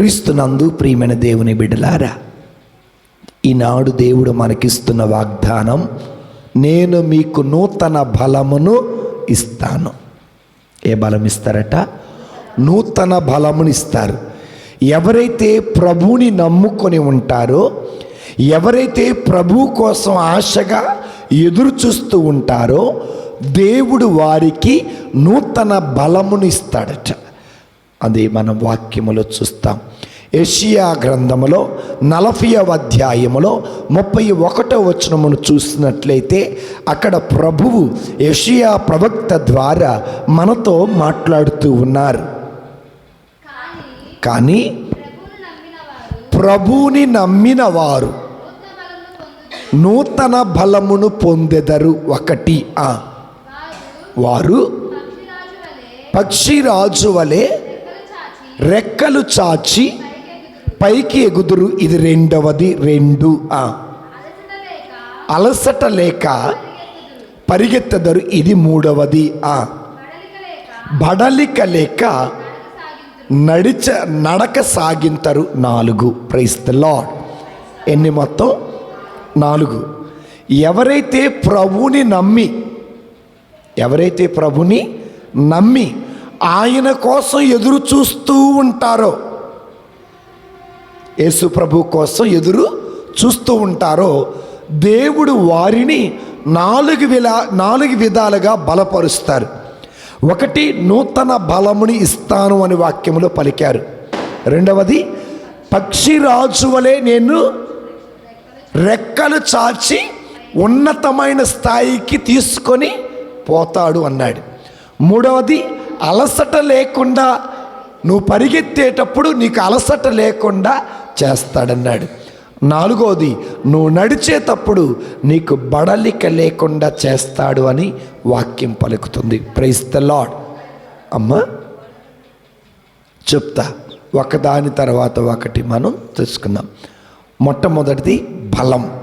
క్రీస్తునందు ప్రియమైన దేవుని బిడ్డలారా ఈనాడు దేవుడు మనకిస్తున్న వాగ్దానం నేను మీకు నూతన బలమును ఇస్తాను. ఏ బలం ఇస్తారట? నూతన బలమును ఇస్తారు. ఎవరైతే ప్రభువుని నమ్ముకొని ఉంటారో ఎవరైతే ప్రభు కోసం ఆశగా ఎదురు చూస్తూ ఉంటారో దేవుడు వారికి నూతన బలమును ఇస్తాడట. అది మనం వాక్యములో చూస్తాం. ఏషియా గ్రంథములో నలభైవ అధ్యాయములో ముప్పై ఒకటో వచనమును చూసినట్లయితే అక్కడ ప్రభువు ఏషియా ప్రవక్త ద్వారా మనతో మాట్లాడుతూ ఉన్నారు. కానీ ప్రభువుని నమ్మిన వారు నూతన బలమును పొందెదరు ఒకటి. వారు పక్షిరాజు వలె రెక్కలు చాచి పైకి ఎగుదురు. ఇది రెండవది రెండు. ఆ. అలసట లేక పరిగెత్తదరు. ఇది మూడవది ఆ. బడలిక లేక నడిచ నడక సాగింతరు. నాలుగు. ప్రైస్ ద లాడ్ ఎన్ని మొత్తం? నాలుగు. ఎవరైతే ప్రభుని నమ్మి ఎవరైతే ప్రభుని నమ్మి ఆయన కోసం ఎదురు చూస్తూ ఉంటారో? యేసు ప్రభు కోసం ఎదురు చూస్తూ ఉంటారో? దేవుడు వారిని నాలుగు విలా నాలుగు విధాలుగా బలపరుస్తారు. ఒకటి నూతన బలముని ఇస్తాను అని వాక్యములో పలికారు. రెండవది పక్షిరాజు వలె నేను రెక్కలు చాచి ఉన్నతమైన స్థాయికి తీసుకొని పోతాడు అన్నాడు. మూడవది అలసట లేకుండా నువ్వు పరిగెత్తేటప్పుడు నీకు అలసట లేకుండా చేస్తాడన్నాడు. నాలుగోది నువ్వు నడిచేటప్పుడు నీకు బడలిక లేకుండా చేస్తాడు అని వాక్యం పలుకుతుంది. ప్రైస్ ద లాడ్ అమ్మా చెప్తా. ఒకదాని తర్వాత ఒకటి మనం తెలుసుకుందాం. మొట్టమొదటిది బలం.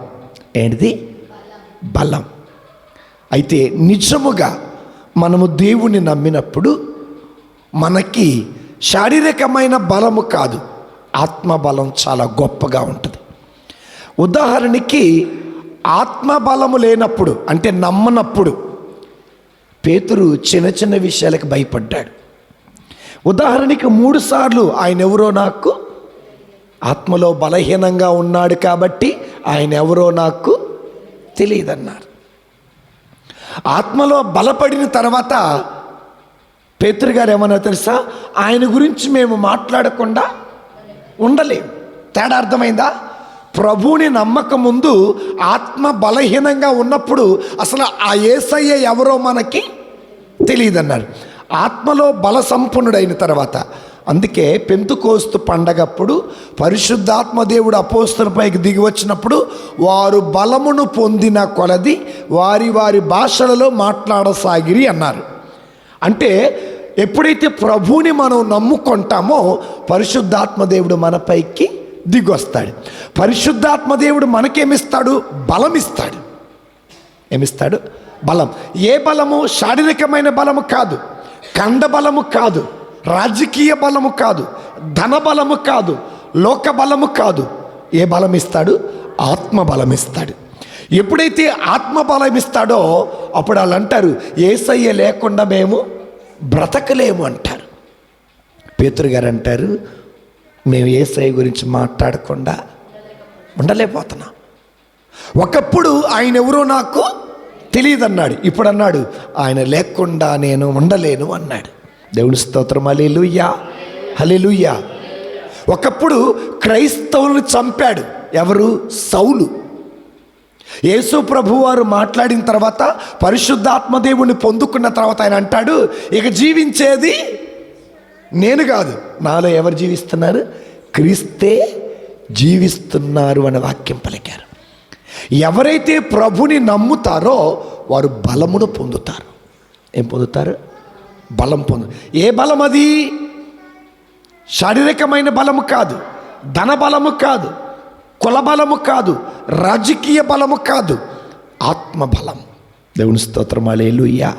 ఏంటిది? బలం. అయితే నిజముగా మనము దేవుణ్ణి నమ్మినప్పుడు మనకి శారీరకమైన బలము కాదు. ఆత్మబలం చాలా గొప్పగా ఉంటుంది. ఉదాహరణకి ఆత్మబలము లేనప్పుడు అంటే నమ్మనప్పుడు పేతురు చిన్న చిన్న విషయాలకు భయపడ్డాడు. ఉదాహరణకి మూడుసార్లు ఆయన ఎవరో నాకు ఆత్మలో బలహీనంగా ఉన్నాడు కాబట్టి ఆయన ఎవరో నాకు తెలియదన్నారు. ఆత్మలో బలపడిన తర్వాత పేతురు గారు ఏమన్నా తెలుసా? ఆయన గురించి మేము మాట్లాడకుండా ఉండలేము. తేడా అర్థమైందా? ప్రభువుని నమ్మక ముందు ఆత్మ బలహీనంగా ఉన్నప్పుడు అసలు ఆ ఏసయ్య ఎవరో మనకి తెలియదన్నారు. ఆత్మలో బల సంపన్నుడైన తర్వాత అందుకే పెంతుకోస్తు పండగప్పుడు పరిశుద్ధాత్మ దేవుడు అపోస్తులపైకి దిగి వచ్చినప్పుడు వారు బలమును పొందిన కొలది వారి వారి భాషలలో మాట్లాడసాగిరి అన్నారు. అంటే ఎప్పుడైతే ప్రభువుని మనం నమ్ముకుంటామో పరిశుద్ధాత్మ దేవుడు మనపైకి దిగొస్తాడు. పరిశుద్ధాత్మ దేవుడు మనకేమిస్తాడు? బలం ఇస్తాడు ఏమిస్తాడు? బలం. ఏ బలము? శారీరకమైన బలము కాదు. కండ బలము కాదు. రాజకీయ బలము కాదు ధన బలము కాదు లోక బలము కాదు. ఏ బలం ఇస్తాడు? ఆత్మ బలం ఇస్తాడు. ఎప్పుడైతే ఆత్మ బలం ఇస్తాడో అప్పుడు వాళ్ళు అంటారు ఏసయ్య లేకుండా మేము బ్రతకలేము అంటారు. పేతురు గారు అంటారు మేము ఏసఐ గురించి మాట్లాడకుండా ఉండలేకపోతున్నాం. ఒకప్పుడు ఆయన ఎవరో నాకు తెలియదన్నాడు. ఇప్పుడు అన్నాడు ఆయన లేకుండా నేను ఉండలేను అన్నాడు. దేవుని స్తోత్రం. అలీలుయ్యా హలీలుయ్యా ఒకప్పుడు క్రైస్తవులను చంపాడు ఎవరు? సౌలు. యేసు ప్రభు వారు మాట్లాడిన తర్వాత పరిశుద్ధాత్మదేవుని పొందుకున్న తర్వాత ఆయన అంటాడు ఇక జీవించేది నేను కాదు నాలో ఎవరు జీవిస్తున్నారు? క్రీస్తే జీవిస్తున్నారు అనే వాక్యం పలికారు. ఎవరైతే ప్రభుని నమ్ముతారో వారు బలమును పొందుతారు. ఏం పొందుతారు? బలం పొందు. ఏ బలం అది? శారీరకమైన బలము కాదు ధన బలము కాదు కుల బలము కాదు రాజకీయ బలము కాదు ఆత్మ బలం. దేవుని స్తోత్రమాలేలుయ్యా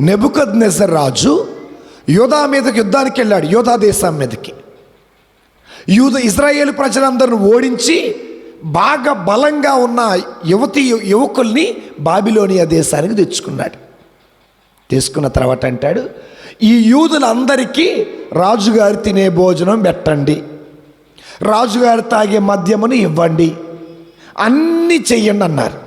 నెబుకద్ నెబుకద్ రాజు యోధా మీదకి యుద్ధానికి వెళ్ళాడు యోధా దేశం మీదకి. యూద ఇజ్రాయేల్ ప్రజలందరిని ఓడించి బాగా బలంగా ఉన్న యువతి యువకుల్ని బాబిలోనియా దేశానికి తెచ్చుకున్నాడు. తీసుకున్న తర్వాత అంటాడు ఈ యూదులందరికీ రాజుగారు తినే భోజనం పెట్టండి. రాజుగారు తాగే మద్యమును ఇవ్వండి. అన్నీ చెయ్యండి అన్నారు.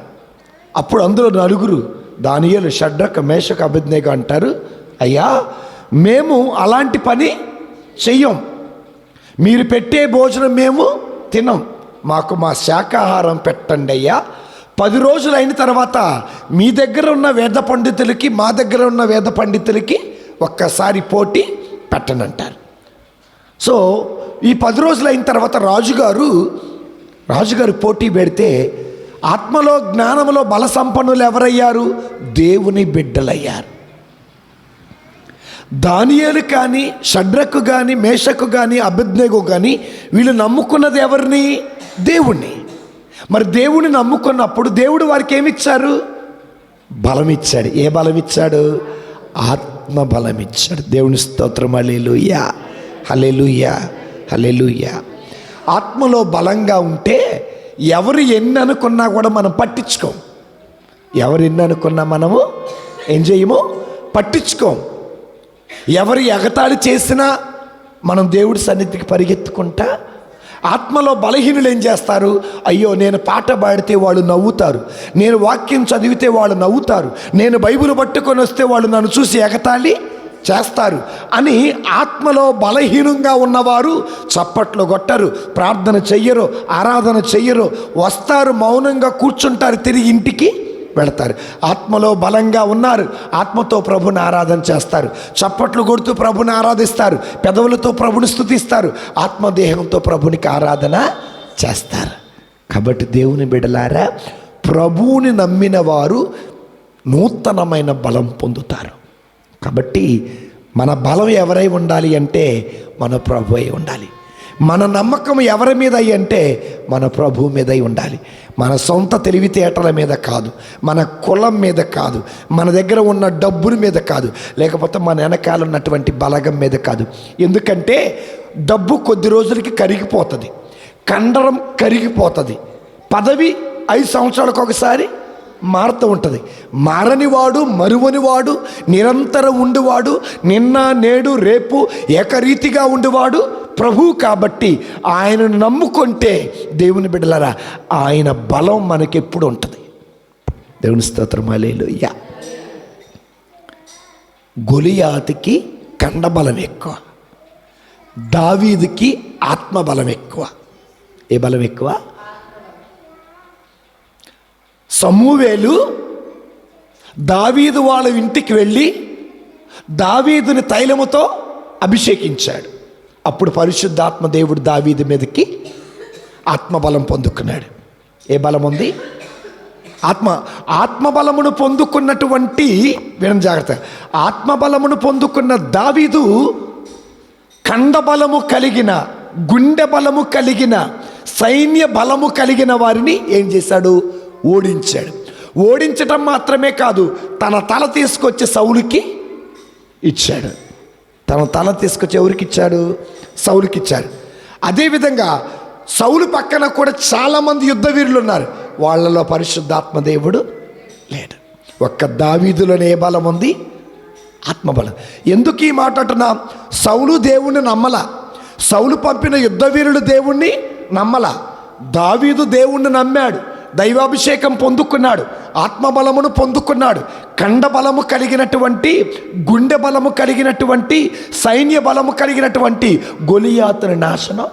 అప్పుడు అందులో నలుగురు దానియలు షడ్రక మేషక అభిజ్ఞగా అంటారు అయ్యా మేము అలాంటి పని చెయ్యం. మీరు పెట్టే భోజనం మేము తినం. మాకు మా శాకాహారం పెట్టండి అయ్యా. పది రోజులు అయిన తర్వాత మీ దగ్గర ఉన్న వేద పండితులకి మా దగ్గర ఉన్న వేద పండితులకి ఒక్కసారి పోటీ పెట్టనంటారు. సో ఈ పది రోజులు అయిన తర్వాత రాజుగారు రాజుగారు పోటీ పెడితే ఆత్మలో జ్ఞానంలో బల సంపన్నులు ఎవరయ్యారు? దేవుని బిడ్డలయ్యారు. దానియాలు కానీ షడ్రకు కానీ మేషకు కానీ అభిజ్ఞకు కానీ వీళ్ళు నమ్ముకున్నది ఎవరిని? దేవుణ్ణి. మరి దేవుని నమ్ముకున్నప్పుడు దేవుడు వారికి ఏమిచ్చారు? బలం ఇచ్చాడు ఏ బలం ఇచ్చాడు ఆత్మ బలం ఇచ్చాడు దేవుని స్తోత్రం హలేలుయ్యా హలేలుయ్యా హలేలుయ్యా ఆత్మలో బలంగా ఉంటే ఎవరు ఎన్ని అనుకున్నా కూడా మనం పట్టించుకోం. ఎవరు ఎన్ని అనుకున్నా మనము ఏం చేయము? పట్టించుకోం. ఎవరు ఎగతాళి చేసినా మనం దేవుడి సన్నిధికి పరిగెత్తుకుంటా ఆత్మలో బలహీనులు ఏం చేస్తారు? అయ్యో నేను పాట పాడితే వాళ్ళు నవ్వుతారు. నేను వాక్యం చదివితే వాళ్ళు నవ్వుతారు. నేను బైబిల్ పట్టుకొని వస్తే వాళ్ళు నన్ను చూసి ఎగతాళి చేస్తారు అని ఆత్మలో బలహీనంగా ఉన్నవారు చప్పట్లు కొట్టరు ప్రార్థన చెయ్యరు ఆరాధన చెయ్యరు వస్తారు మౌనంగా కూర్చుంటారు తిరిగి ఇంటికి. వెళతారు ఆత్మలో బలంగా ఉన్నారు. ఆత్మతో ప్రభుని ఆరాధన చేస్తారు. చప్పట్లు కొడుతూ ప్రభుని ఆరాధిస్తారు. పెదవులతో ప్రభుని స్థుతిస్తారు ఆత్మదేహంతో ప్రభునికి ఆరాధన చేస్తారు. కాబట్టి దేవుని బిడలారా ప్రభువుని నమ్మిన వారు నూతనమైన బలం పొందుతారు. కాబట్టి మన బలం ఎవరై ఉండాలి అంటే మన ప్రభు అయి ఉండాలి. మన నమ్మకం ఎవరి మీద అంటే మన ప్రభు మీద అయి ఉండాలి. మన సొంత తెలివితేటల మీద కాదు మన కులం మీద కాదు మన దగ్గర ఉన్న డబ్బుల మీద కాదు లేకపోతే మన వెనకాల ఉన్నటువంటి బలగం మీద కాదు. ఎందుకంటే డబ్బు కొద్ది రోజులకి కరిగిపోతుంది కండరం కరిగిపోతుంది. పదవి ఐదు సంవత్సరాలకు ఒకసారి మారుతూ ఉంటుంది. మారనివాడు మరువనివాడు నిరంతరం ఉండివాడు నిన్న నేడు రేపు ఏకరీతిగా ఉండివాడు ప్రభు కాబట్టి ఆయనను నమ్ముకుంటే దేవుని బిడ్డలరా ఆయన బలం మనకెప్పుడు ఉంటుంది. దేవుని స్తోత్రం అలేలుయ్యా గొలియాతికి కండబలం ఎక్కువ. దావీదుకి ఆత్మబలం ఎక్కువ. ఏ బలం ఎక్కువ? సమూవేలు దావీదు వాళ్ళ ఇంటికి వెళ్ళి దావీదుని తైలముతో అభిషేకించాడు. అప్పుడు పరిశుద్ధాత్మ దేవుడు దావీదు మీదకి ఆత్మబలం పొందుకున్నాడు. ఏ బలం ఉంది? ఆత్మ ఆత్మబలమును పొందుకున్నటువంటి వినం జాగ్రత్త ఆత్మబలమును పొందుకున్న దావీదు కండబలము కలిగిన గుండె బలము కలిగిన సైన్య బలము కలిగిన వారిని ఏం చేశాడు? ఓడించాడు. ఓడించటం మాత్రమే కాదు తన తల తీసుకొచ్చి సౌలుకి ఇచ్చాడు. తన తల తీసుకొచ్చి ఎవరికి ఇచ్చాడు? సౌలుకి ఇచ్చాడు. అదేవిధంగా సౌలు పక్కన కూడా చాలామంది యుద్ధ వీరులు ఉన్నారు. వాళ్ళలో పరిశుద్ధాత్మ దేవుడు లేడు. ఒక్క దావీదులోనే ఏ బలం ఉంది ఆత్మబలం ఎందుకు ఈ మాట అంటున్నా? సౌలు దేవుణ్ణి నమ్మల. సౌలు పంపిన యుద్ధ వీరుడు దేవుణ్ణి నమ్మల. దావీదు దేవుణ్ణి నమ్మాడు. దైవాభిషేకం పొందుకున్నాడు ఆత్మబలమును పొందుకున్నాడు కండబలము కలిగినటువంటి గుండె బలము కలిగినటువంటి సైన్య బలము కలిగినటువంటి గొలియాతుని నాశనం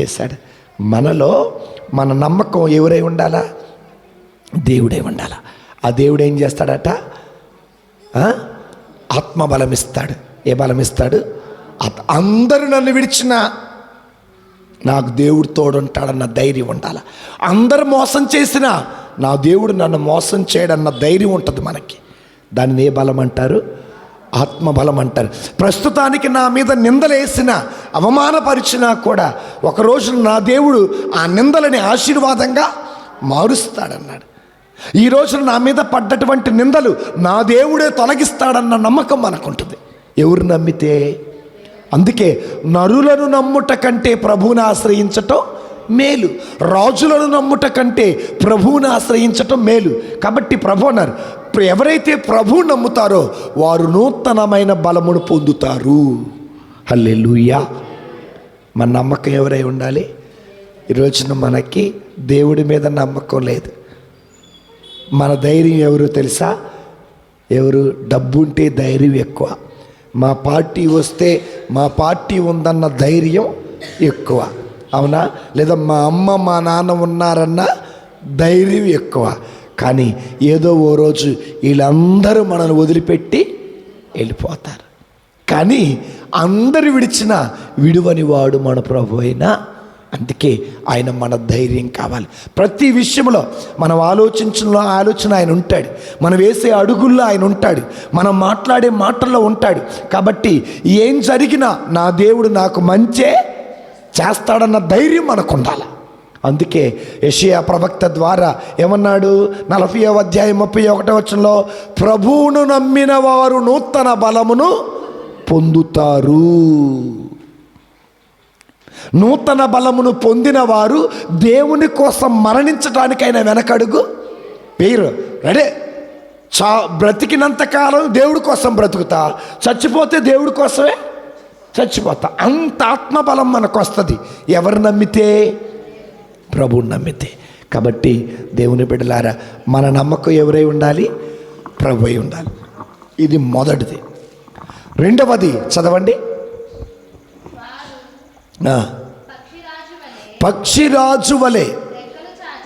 చేశాడు. మనలో మన నమ్మకం ఎవరై ఉండాలా? దేవుడే ఉండాలా. ఆ దేవుడు ఏం చేస్తాడట? ఆత్మబలం ఆత్మ బలం ఇస్తాడు ఏ బలం ఇస్తాడు అందరూ నన్ను విడిచిన నాకు దేవుడు తోడుంటాడన్న ధైర్యం ఉండాలి. అందరు మోసం చేసినా నా దేవుడు నన్ను మోసం చేయడన్న ధైర్యం ఉంటుంది మనకి. దాన్ని ఏ బలం అంటారు? ఆత్మబలం అంటారు. ప్రస్తుతానికి నా మీద నిందలేసిన అవమానపరిచినా కూడా ఒకరోజు నా దేవుడు ఆ నిందలని ఆశీర్వాదంగా మారుస్తాడన్నాడు. ఈ రోజున నా మీద పడ్డటువంటి నిందలు నా దేవుడే తొలగిస్తాడన్న నమ్మకం మనకుంటుంది. ఎవరు నమ్మితే? అందుకే నరులను నమ్ముట కంటే ప్రభువుని ఆశ్రయించటం మేలు. రాజులను నమ్ముట కంటే ప్రభువుని ఆశ్రయించటం మేలు. కాబట్టి ప్రభు అన్నారు ఎవరైతే ప్రభువు నమ్ముతారో వారు నూతనమైన బలమును పొందుతారు. హల్లెలూయా. మన నమ్మకం ఎవరై ఉండాలి? ఈరోజున మనకి దేవుడి మీద నమ్మకం లేదు. మన ధైర్యం ఎవరు తెలుసా? ఎవరు డబ్బు ఉంటే ధైర్యం ఎక్కువ. మా పార్టీ వస్తే మా పార్టీ ఉందన్న ధైర్యం ఎక్కువ. అవునా? లేదా మా అమ్మ మా నాన్న ఉన్నారన్న ధైర్యం ఎక్కువ. కానీ ఏదో ఓ రోజు వీళ్ళందరూ మనల్ని వదిలిపెట్టి వెళ్ళిపోతారు. కానీ అందరు విడిచిన విడువని వాడు మన ప్రభు అయినా అందుకే ఆయన మన ధైర్యం కావాలి. ప్రతి విషయంలో మనం ఆలోచించడంలో ఆలోచన ఆయన ఉంటాడు. మనం వేసే అడుగుల్లో ఆయన ఉంటాడు. మనం మాట్లాడే మాటల్లో ఉంటాడు. కాబట్టి ఏం జరిగినా నా దేవుడు నాకు మంచే చేస్తాడన్న ధైర్యం మనకు ఉండాలి. అందుకే యషియా ప్రవక్త ద్వారా ఏమన్నాడు? నలభై అధ్యాయం ముప్పై ఒకటో వచ్చంలో ప్రభువును నమ్మిన వారు నూతన బలమును పొందుతారు. నూతన బలమును పొందిన వారు దేవుని కోసం మరణించడానికైనా వెనకడుగు. పేరు రెడే. చా బ్రతికినంత కాలం దేవుడి కోసం బ్రతుకుతా. చచ్చిపోతే దేవుడి కోసమే? చచ్చిపోతా. అంత ఆత్మబలం మనకు వస్తుంది ఎవరు నమ్మితే? ప్రభువుని నమ్మితే. కాబట్టి దేవుని బిడ్డలారా మన నమ్మకం ఎవరై ఉండాలి? ప్రభు అయి ఉండాలి. ఇది మొదటిది. రెండవది చదవండి. పక్షిరాజు వలె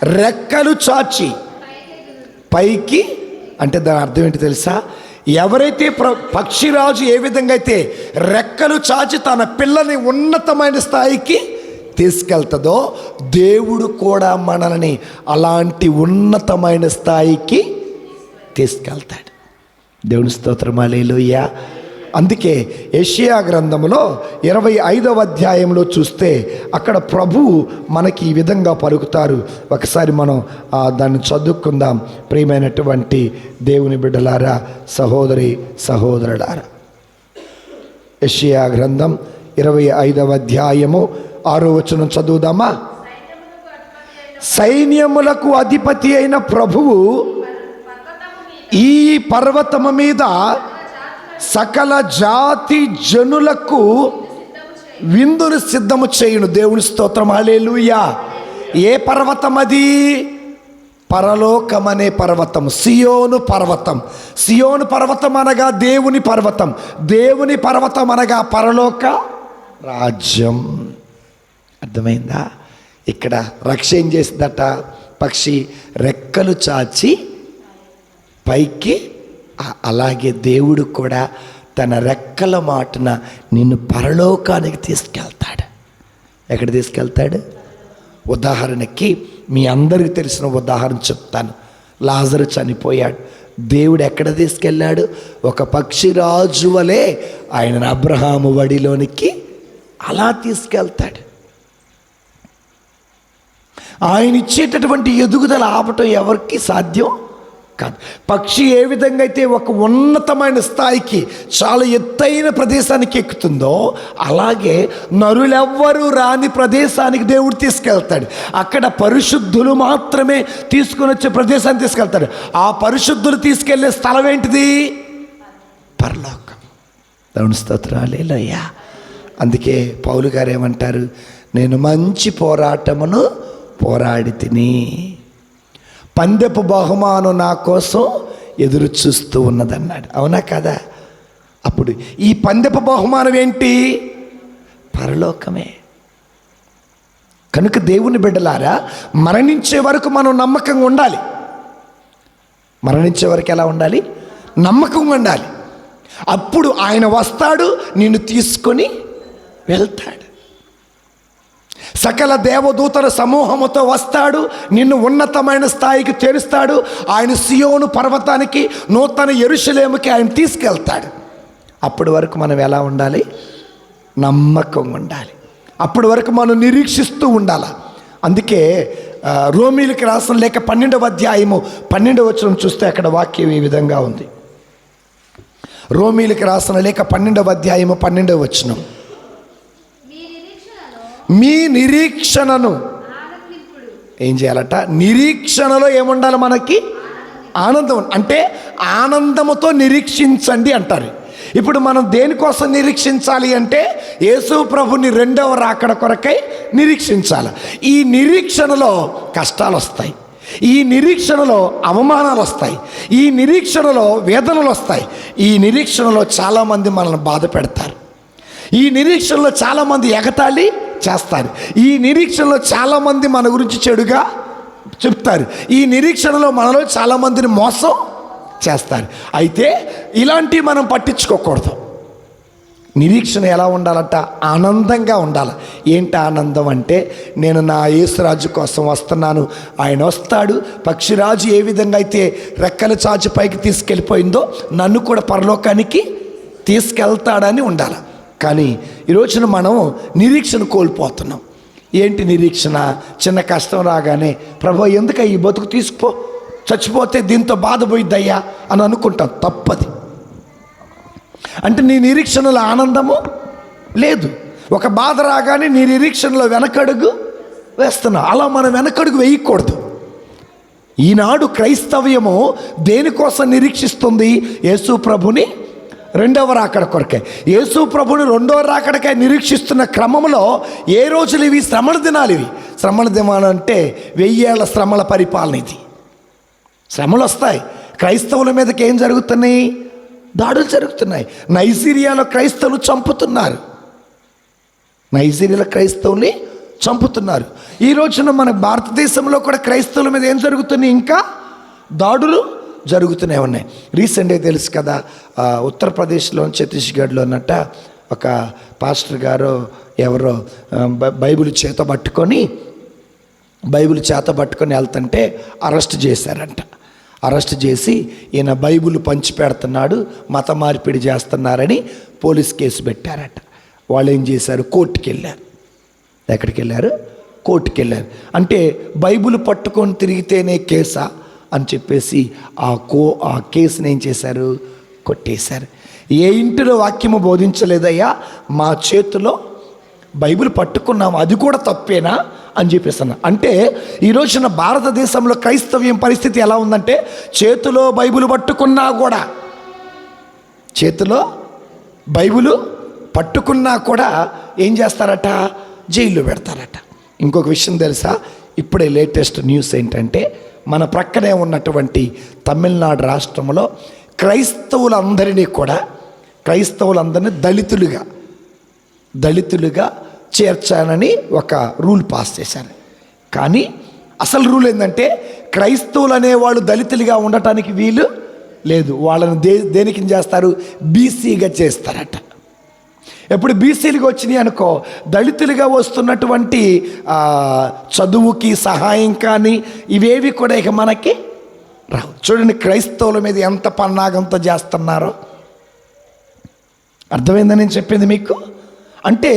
రెక్కలు చాచి పైకి అంటే దాని అర్థం ఏంటి తెలుసా? ఎవరైతే ప్ర పక్షిరాజు ఏ విధంగా అయితే రెక్కలు చాచి తన పిల్లని ఉన్నతమైన స్థాయికి తీసుకెళ్తుందో దేవుడు కూడా మనల్ని అలాంటి ఉన్నతమైన స్థాయికి తీసుకెళ్తాడు. దేవుని స్తోత్రమాలేలుయ్య అందుకే ఏషియా గ్రంథంలో ఇరవై ఐదవ అధ్యాయంలో చూస్తే అక్కడ ప్రభు మనకి ఈ విధంగా పలుకుతారు. ఒకసారి మనం దాన్ని చదువుకుందాం. ప్రియమైనటువంటి దేవుని బిడ్డలారా సహోదరి సహోదరులారా. ఏషియా గ్రంథం ఇరవై ఐదవ అధ్యాయము ఆరో వచనం చదువుదామా? సైన్యములకు అధిపతి అయిన ప్రభువు ఈ పర్వతము మీద సకల జాతి జనులకు విందును సిద్ధము చేయును. దేవుని స్తోత్రం. అలేలుయా ఏ పర్వతం అది పరలోకం అనే పర్వతం. సియోను పర్వతం. సియోను పర్వతం అనగా దేవుని పర్వతం. దేవుని పర్వతం అనగా పరలోక రాజ్యం. అర్థమైందా? ఇక్కడ రక్ష ఏం చేసిందట? పక్షి రెక్కలు చాచి పైకి అలాగే దేవుడు కూడా తన రెక్కల మాటన నిన్ను పరలోకానికి తీసుకెళ్తాడు. ఎక్కడ తీసుకెళ్తాడు? ఉదాహరణకి మీ అందరికీ తెలిసిన ఉదాహరణ చెప్తాను. లాజరు చనిపోయాడు. దేవుడు ఎక్కడ తీసుకెళ్ళాడు? ఒక పక్షిరాజు వలె ఆయన అబ్రహాము వడిలోనికి అలా తీసుకెళ్తాడు. ఆయన ఇచ్చేటటువంటి ఎదుగుదల ఆపటం ఎవరికి సాధ్యం? కాదు. పక్షి ఏ విధంగా అయితే ఒక ఉన్నతమైన స్థాయికి చాలా ఎత్తైన ప్రదేశానికి ఎక్కుతుందో అలాగే నరులెవ్వరూ రాని ప్రదేశానికి దేవుడు తీసుకెళ్తాడు. అక్కడ పరిశుద్ధులు మాత్రమే తీసుకుని వచ్చే ప్రదేశాన్ని తీసుకెళ్తాడు. ఆ పరిశుద్ధులు తీసుకెళ్ళే స్థలం ఏంటిది? పరలోకం. దేవుని స్తోత్రాలేలయ్యా అందుకే పౌలు గారు ఏమంటారు? నేను మంచి పోరాటమును పోరాడి తిని పందెపు బహుమానం నా కోసం ఎదురు చూస్తూ ఉన్నదన్నాడు. అవునా కదా? అప్పుడు ఈ పందెపు బహుమానం ఏంటి? పరలోకమే. కనుక దేవుని బిడ్డలారా మరణించే వరకు మనం నమ్మకంగా ఉండాలి. మరణించే వరకు ఎలా ఉండాలి? నమ్మకంగా ఉండాలి. అప్పుడు ఆయన వస్తాడు నిన్ను తీసుకొని వెళ్తాడు. సకల దేవదూతల సమూహముతో వస్తాడు నిన్ను ఉన్నతమైన స్థాయికి చేరుస్తాడు. ఆయన సియోను పర్వతానికి నూతన ఎరుషలేముకి ఆయన తీసుకెళ్తాడు. అప్పటి వరకు మనం ఎలా ఉండాలి? నమ్మకంగా ఉండాలి. అప్పటి వరకు మనం నిరీక్షిస్తూ ఉండాలి. అందుకే రోమిలకి రాసిన లేక పన్నెండవ అధ్యాయము పన్నెండవ వచనం చూస్తే అక్కడ వాక్యం ఈ విధంగా ఉంది. రోమిలకి రాసిన లేక పన్నెండవ అధ్యాయము పన్నెండవ వచనం. మీ నిరీక్షణను. ఏం చేయాలట? నిరీక్షణలో ఏముండాలి మనకి? ఆనందం. అంటే ఆనందముతో నిరీక్షించండి అంటారు. ఇప్పుడు మనం దేనికోసం నిరీక్షించాలి అంటే యేసు ప్రభుని రెండవ రాకడ కొరకై నిరీక్షించాలి. ఈ నిరీక్షణలో కష్టాలు వస్తాయి ఈ నిరీక్షణలో అవమానాలు వస్తాయి ఈ నిరీక్షణలో వేదనలు వస్తాయి ఈ నిరీక్షణలో చాలామంది మనల్ని బాధ పెడతారు. ఈ నిరీక్షణలో చాలామంది ఎగతాళి చేస్తారు. ఈ నిరీక్షణలో చాలామంది మన గురించి చెడుగా చెప్తారు. ఈ నిరీక్షణలో మనలో చాలామందిని మోసం చేస్తారు. అయితే ఇలాంటివి మనం పట్టించుకోకూడదు. నిరీక్షణ ఎలా ఉండాలట? ఆనందంగా ఉండాలి. ఏంటి ఆనందం అంటే నేను నా యేసురాజు కోసం వస్తున్నాను. ఆయన వస్తాడు. పక్షిరాజు ఏ విధంగా అయితే రెక్కల చాచి పైకి తీసుకెళ్ళిపోయిందో నన్ను కూడా పరలోకానికి తీసుకెళ్తాడని ఉండాలి. కానీ ఈ రోజున మనం నిరీక్షణ కోల్పోతున్నాం. ఏంటి నిరీక్షణ? చిన్న కష్టం రాగానే ప్రభు ఎందుక ఈ బతుకు తీసుకుపో చచ్చిపోతే దీంతో బాధపోయిద్దయ్యా అని అనుకుంటాం. తప్పది. అంటే నీ నిరీక్షణలో ఆనందము? లేదు. ఒక బాధ రాగానే నీ నిరీక్షణలో వెనకడుగు వేస్తున్నావు. అలా మనం వెనకడుగు వేయకూడదు. ఈనాడు క్రైస్తవ్యము దేనికోసం నిరీక్షిస్తుంది? యేసు ప్రభుని రెండవ రాకడ కొరకే. యేసు ప్రభుని రెండవ రాకడకే నిరీక్షిస్తున్న క్రమంలో ఏ రోజులు ఇవి? శ్రమల దినాలు ఇవి. శ్రమల దినాలు అంటే వెయ్యేళ్ళ శ్రమల పరిపాలన ఇది. శ్రమలు వస్తాయి. క్రైస్తవుల మీదకి ఏం జరుగుతున్నాయి? దాడులు జరుగుతున్నాయి. నైజీరియాలో క్రైస్తవులు చంపుతున్నారు. నైజీరియాలో క్రైస్తవుల్ని చంపుతున్నారు. ఈ రోజున మన భారతదేశంలో కూడా క్రైస్తవుల మీద ఏం జరుగుతున్నాయి? ఇంకా దాడులు జరుగుతూనే ఉన్నాయి. రీసెంట్గా తెలుసు కదా ఉత్తరప్రదేశ్లోని ఉత్తరప్రదేశ్లో ఛత్తీస్గఢ్లో అన్నట్ట ఒక పాస్టర్ గారు ఎవరో బై- బైబిల్ చేత పట్టుకొని బైబిల్ చేత పట్టుకొని వెళ్తుంటే అరెస్ట్ చేశారంట. అరెస్ట్ చేసి ఈయన బైబుల్ పంచి పెడుతున్నాడు మత మార్పిడి చేస్తున్నారని పోలీస్ కేసు పెట్టారట. వాళ్ళు ఏం చేశారు? కోర్టుకి వెళ్ళారు. ఎక్కడికి వెళ్ళారు? కోర్టుకి వెళ్ళారు. అంటే బైబుల్ పట్టుకొని తిరిగితేనే కేసా? అని చెప్పేసి ఆ కో ఆ కేసుని ఏం చేశారు? కొట్టేశారు. ఏ ఇంటిలో వాక్యము బోధించలేదయ్యా? మా చేతిలో బైబిల్ పట్టుకున్నాము అది కూడా తప్పేనా? అని చెప్పేసి అన్న. అంటే ఈ రోజున భారతదేశంలో క్రైస్తవ్యం పరిస్థితి ఎలా ఉందంటే చేతిలో బైబిల్ పట్టుకున్నా కూడా చేతిలో బైబిలు పట్టుకున్నా కూడా ఏం చేస్తారట? జైల్లో పెడతారట. ఇంకొక విషయం తెలుసా? ఇప్పుడే లేటెస్ట్ న్యూస్ ఏంటంటే మన ప్రక్కనే ఉన్నటువంటి తమిళనాడు రాష్ట్రంలో క్రైస్తవులందరినీ కూడా క్రైస్తవులందరినీ దళితులుగా దళితులుగా చేర్చానని ఒక రూల్ పాస్ చేశారు. కానీ అసలు రూల్ ఏంటంటే క్రైస్తవులు అనేవాళ్ళు దళితులుగా ఉండటానికి వీలు లేదు. వాళ్ళని దే దేనికి చేస్తారు? బీసీగా చేస్తారట. ఎప్పుడు బీసీలుగా వచ్చినాయి అనుకో దళితులుగా వస్తున్నటువంటి చదువుకి సహాయం కానీ ఇవేవి కూడా ఇక మనకి రావు. చూడండి క్రైస్తవుల మీద ఎంత పన్నాగంతో చేస్తున్నారో. అర్థమైందని నేను చెప్పింది మీకు? అంటే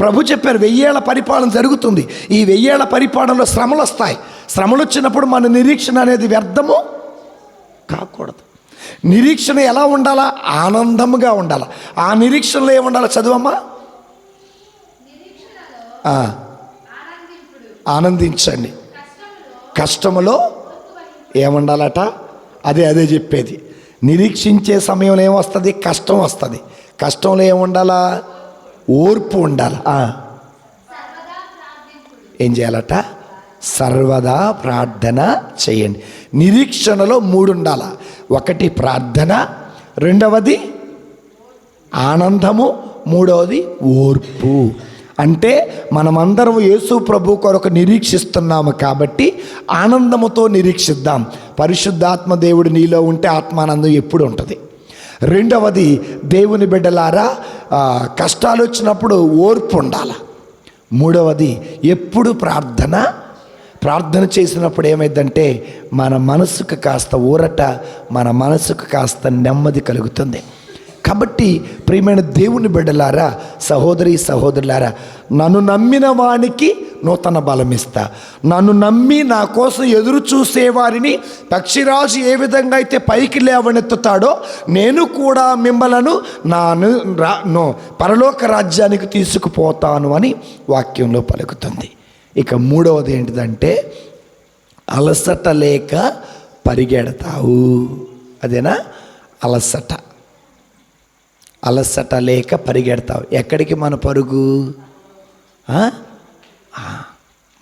ప్రభు చెప్పారు వెయ్యేళ్ళ పరిపాలన జరుగుతుంది. ఈ వెయ్యేళ్ళ పరిపాలనలో శ్రమలు వస్తాయి శ్రమలు వచ్చినప్పుడు మన నిరీక్షణ అనేది వ్యర్థము కాకూడదు. నిరీక్షణ ఎలా ఉండాలా? ఆనందముగా ఉండాలా. ఆ నిరీక్షణలో ఏముండాలి చదువమ్మా? ఆనందించండి. కష్టములో ఏముండాలట? అదే అదే చెప్పేది. నిరీక్షించే సమయంలో ఏమొస్తుంది కష్టం వస్తుంది. కష్టంలో ఏముండాలా ఓర్పు ఉండాలి. ఏం చేయాలట? సర్వదా ప్రార్థన చేయండి. నిరీక్షణలో మూడు ఉండాల ఒకటి ప్రార్థన రెండవది ఆనందము మూడవది ఓర్పు. అంటే మనమందరం యేసు ప్రభు కొరకు నిరీక్షిస్తున్నాము కాబట్టి ఆనందముతో నిరీక్షిద్దాం. పరిశుద్ధాత్మ దేవుడు నీలో ఉంటే ఆత్మానందం ఎప్పుడు ఉంటుంది. రెండవది దేవుని బిడ్డలారా కష్టాలు వచ్చినప్పుడు ఓర్పు ఉండాలి. మూడవది ఎప్పుడు ప్రార్థన ప్రార్థన చేసినప్పుడు ఏమైందంటే మన మనసుకు కాస్త ఊరట మన మనసుకు కాస్త నెమ్మది కలుగుతుంది. కాబట్టి ప్రియమైన దేవుని బిడ్డలారా సహోదరి సహోదరులారా నన్ను నమ్మిన వానికి నూతన బలం ఇస్తా. నన్ను నమ్మి నా కోసం ఎదురు చూసేవారిని పక్షిరాజు ఏ విధంగా అయితే పైకి లేవనెత్తుతాడో నేను కూడా మిమ్మలను నాను రా- నో పరలోక రాజ్యానికి తీసుకుపోతాను అని వాక్యంలో పలుకుతుంది. ఇక మూడవది ఏంటిదంటే అలసట లేక పరిగెడతావు. అదేనా? అలసట. అలసట లేక పరిగెడతావు. ఎక్కడికి మన పరుగు?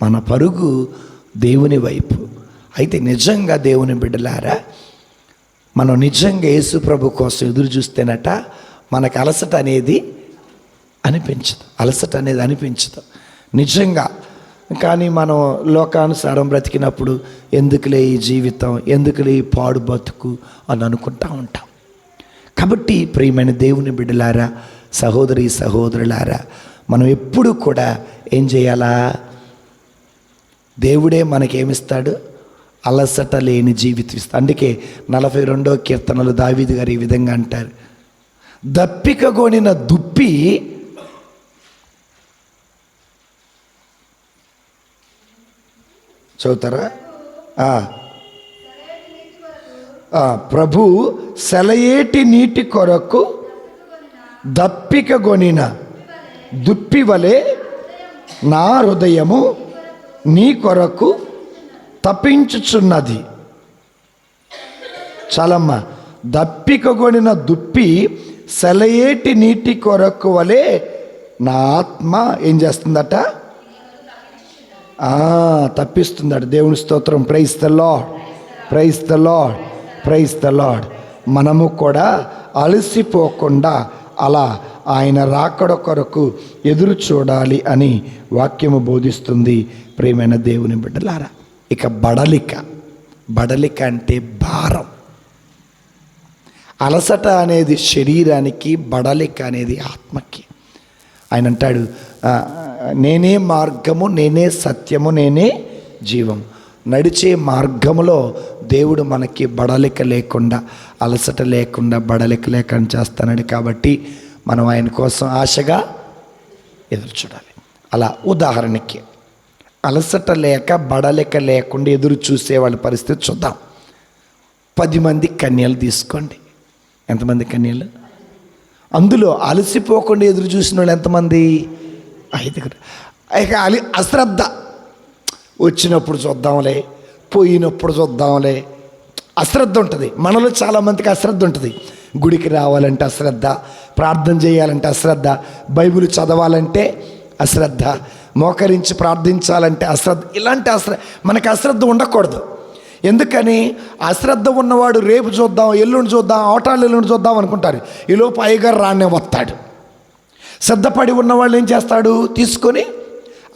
మన పరుగు దేవుని వైపు. అయితే నిజంగా దేవుని బిడ్డలారా మనం నిజంగా యేసుప్రభు కోసం ఎదురు చూస్తేనట మనకు అలసట అనేది అనిపించదు. అలసట అనేది అనిపించదు. నిజంగా కానీ మనం లోకానుసారం బ్రతికినప్పుడు ఎందుకులే ఈ జీవితం ఎందుకులే ఈ పాడు బతుకు అని అనుకుంటా ఉంటాం. కాబట్టి ప్రియమైన దేవుని బిడ్డలారా సహోదరి సహోదరులారా మనం ఎప్పుడు కూడా ఏం చేయాలా? దేవుడే మనకేమిస్తాడు? అలసట లేని జీవితం ఇస్తాడు అందుకే నలభై రెండో కీర్తనలు దావీది గారు ఈ విధంగా అంటారు. దప్పిక కొనిన దుప్పి చదువుతారా? ప్రభు సెలయేటి నీటి కొరకు దప్పిక గొనిన దుప్పి వలె నా హృదయము నీ కొరకు తప్పించుచున్నది. చాలమ్మ. దప్పిక కొనిన దుప్పి సెలయేటి నీటి కొరకు వలె నా ఆత్మ ఏం చేస్తుందట? తప్పిస్తున్నాడు. దేవుని స్తోత్రం. Praise the Lord praise the Lord praise the Lord మనము కూడా అలసిపోకుండా అలా ఆయన రాకడ కొరకు ఎదురు చూడాలి అని వాక్యము బోధిస్తుంది. ప్రేమైన దేవుని బిడ్డలారా ఇక బడలిక. బడలిక అంటే భారం. అలసట అనేది శరీరానికి బడలిక అనేది ఆత్మకి. ఆయన అంటాడు నేనే మార్గము నేనే సత్యము నేనే జీవం నడిచే మార్గములో దేవుడు మనకి బడలిక లేకుండా అలసట లేకుండా బడలిక లేకుండా చేస్తానని కాబట్టి మనం ఆయన కోసం ఆశగా ఎదురు చూడాలి. అలా ఉదాహరణకి అలసట లేక బడలిక లేకుండా ఎదురు చూసే వాళ్ళ పరిస్థితి చూద్దాం. పది మంది కన్యలు తీసుకోండి. ఎంతమంది కన్యలు? అందులో అలసిపోకుండా ఎదురు చూసిన వాళ్ళు ఎంతమంది? ఐదుగురు ఇక అలి అశ్రద్ధ. వచ్చినప్పుడు చూద్దాంలే పోయినప్పుడు చూద్దాంలే. అశ్రద్ధ ఉంటుంది. మనలో చాలామందికి అశ్రద్ధ ఉంటుంది. గుడికి రావాలంటే అశ్రద్ధ ప్రార్థన చేయాలంటే అశ్రద్ధ బైబిల్ చదవాలంటే అశ్రద్ధ మోకరించి ప్రార్థించాలంటే అశ్రద్ధ. ఇలాంటి అశ్రద్ధ మనకి అశ్రద్ధ ఉండకూడదు. ఎందుకని? అశ్రద్ధ ఉన్నవాడు రేపు చూద్దాం ఎల్లుండి చూద్దాం అవటాలు ఎల్లుండి చూద్దాం అనుకుంటారు. ఈలోపు అయ్యగారు రానే వస్తాడు. శ్రద్ధపడి ఉన్నవాళ్ళు ఏం చేస్తాడు? తీసుకొని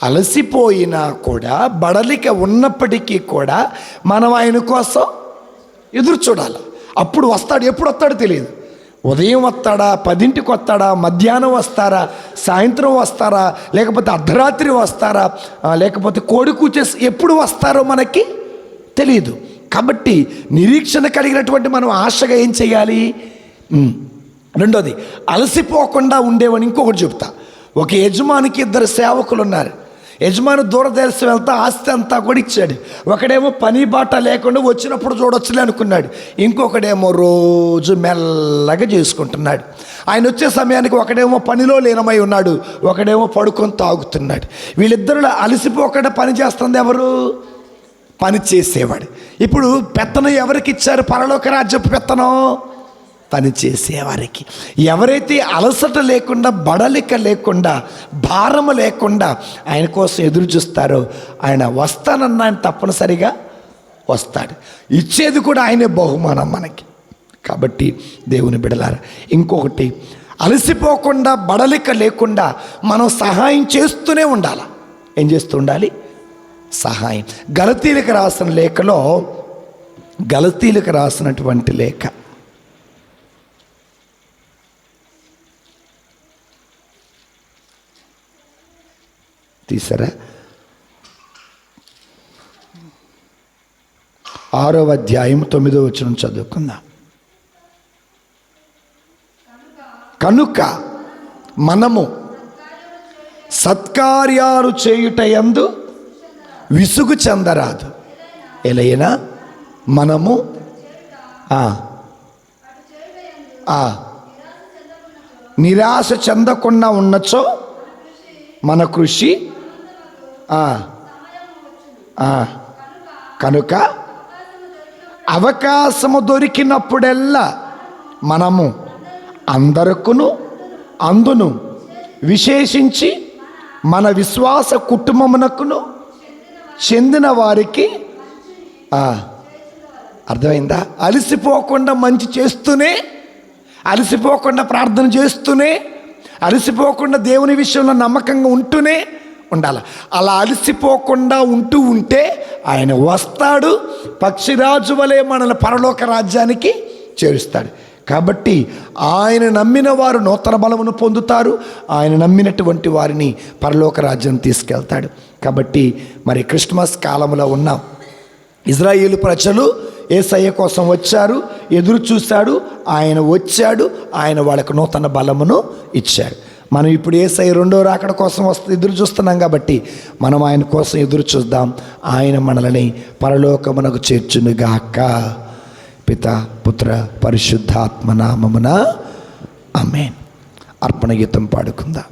అలసిపోయినా కూడా బడలిక ఉన్నప్పటికీ కూడా మనం ఆయన కోసం ఎదురు చూడాలి. అప్పుడు వస్తాడు ఎప్పుడు వస్తాడో తెలియదు. ఉదయం వస్తాడా? పదింటికి వస్తాడా? మధ్యాహ్నం వస్తారా? సాయంత్రం వస్తారా? లేకపోతే అర్ధరాత్రి వస్తారా? లేకపోతే కోడి కూచేసి ఎప్పుడు వస్తారో మనకి తెలియదు. కాబట్టి నిరీక్షణ కలిగినటువంటి మనం ఆశగా ఏం చేయాలి? రెండోది అలసిపోకుండా ఉండేవని ఇంకొకటి చెప్తా. ఒక యజమానికి ఇద్దరు సేవకులు ఉన్నారు యజమాని దూరదేశం వెళ్తా ఆస్తి అంతా కూడా ఇచ్చాడు. ఒకడేమో పని బాట లేకుండా వచ్చినప్పుడు చూడొచ్చులే అనుకున్నాడు. ఇంకొకడేమో రోజు మెల్లగా చేసుకుంటున్నాడు. ఆయన వచ్చే సమయానికి ఒకడేమో పనిలో లీనమై ఉన్నాడు ఒకడేమో పడుకొని తాగుతున్నాడు. వీళ్ళిద్దరు అలసిపోకుండా పని చేస్తుంది ఎవరు? పని చేసేవాడు. ఇప్పుడు పెత్తనం ఎవరికి ఇచ్చారు? పరలోక రాజ్యపు పెత్తనం? పని చేసేవారికి. ఎవరైతే అలసట లేకుండా బడలిక లేకుండా భారము లేకుండా ఆయన కోసం ఎదురు చూస్తారో ఆయన వస్తానన్న ఆయన తప్పనిసరిగా వస్తాడు. ఇచ్చేది కూడా ఆయనే బహుమానం మనకి. కాబట్టి దేవుని బిడలారా ఇంకొకటి అలసిపోకుండా బడలిక లేకుండా మనం సహాయం చేస్తూనే ఉండాలి. ఏం చేస్తూ ఉండాలి? సహాయం. గలతీలకు రాసిన లేఖలో గలతీలకు రాసినటువంటి లేఖ. తీసారా ఆరో అధ్యాయం తొమ్మిదో వచ్చిన చదువుకుందాం. కనుక మనము సత్కార్యాలు చేయుట ఎందు విసుగు చెందరాదు. ఎలైనా మనము నిరాశ చెందకుండా ఉన్నచో మన కృషి కనుక అవకాశము దొరికినప్పుడెల్లా మనము అందరకును అందును విశేషించి మన విశ్వాస కుటుంబమునకును చెందిన వారికి అర్థమైందా? అలసిపోకుండా మంచి చేస్తూనే అలసిపోకుండా ప్రార్థన చేస్తూనే అలసిపోకుండా దేవుని విషయంలో నమ్మకంగా ఉంటూనే ఉండాలి. అలా అలసిపోకుండా ఉంటూ ఉంటే ఆయన వస్తాడు పక్షిరాజు వలె మనల్ని పరలోక రాజ్యానికి చేరుస్తాడు. కాబట్టి ఆయన నమ్మిన వారు నూతన బలమును పొందుతారు ఆయన నమ్మినటువంటి వారిని పరలోక రాజ్యం తీసుకెళ్తాడు. కాబట్టి మరి క్రిస్మస్ కాలంలో ఉన్నాం ఇజ్రాయేల్ ప్రజలు ఏసయ్య కోసం వచ్చారు ఎదురు చూశాడు ఆయన వచ్చాడు ఆయన వాళ్ళకు నూతన బలమును ఇచ్చాడు మనం ఇప్పుడు ఏసై రెండో రాకడ కోసం వస్తు ఎదురు చూస్తున్నాం కాబట్టి మనం ఆయన కోసం ఎదురు చూద్దాం. ఆయన మనల్ని పరలోకమునకు చేర్చునుగాక పిత పుత్ర పరిశుద్ధాత్మ నామమున. అమ్మే అర్పణ గీతం పాడుకుందాం.